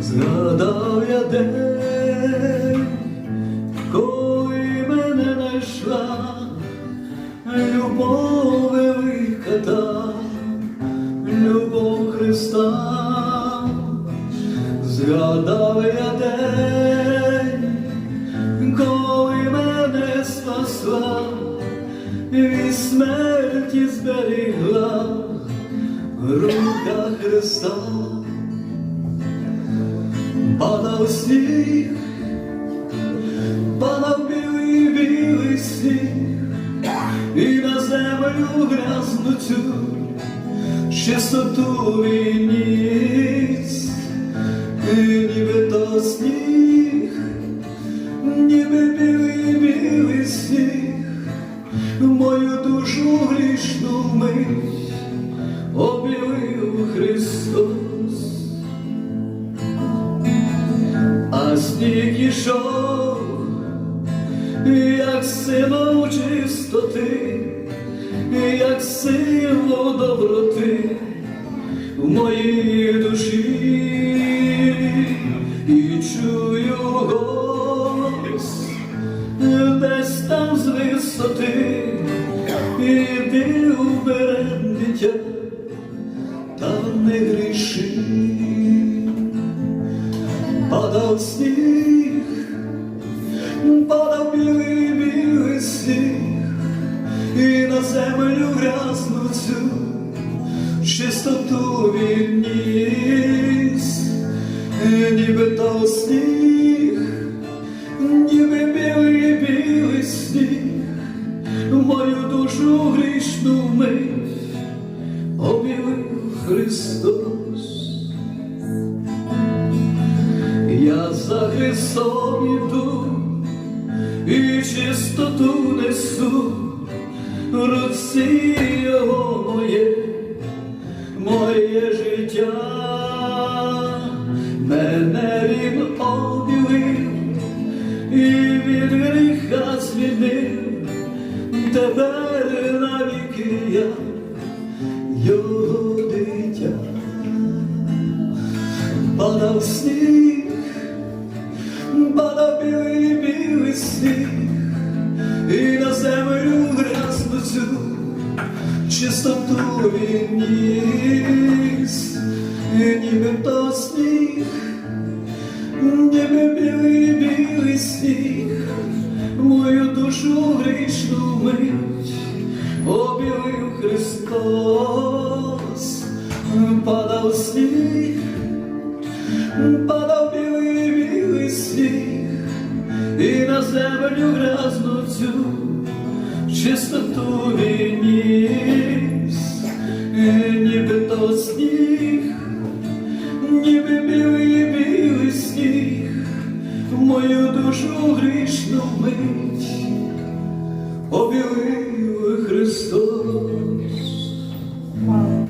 Згадав я день, коли мене знайшла любов велика та любов Христа. Згадав я день, коли мене спасла, від смерті зберігла рука Христа. Падав сніг, падав білий білий сніг, і на землю грязну цю чистоту він ніс, і ніби то сніг, ніби білий білий сніг, мою душу грішну мить об'явив Христос. А сніг ішов, як символ чистоти, як символ доброти в моїй душі, і чую голос десь там з висоти, іди вперед, дитя, чистоту він ніс, І ніби то сніг, ніби білий білий сніг, мою душу грішну мить об'явив Христос. Я за Христом іду і чистоту несу, руці його моє тепер навіки я його дитя. Падав сніг, падав білий білий сніг, і на землю грязну цю чистоту він Христос, падав сніг падав білий білий сніг, і на землю грязну цю чистоту він ніс, ніби то сніг, ніби білий білий сніг, мою душу грішну мить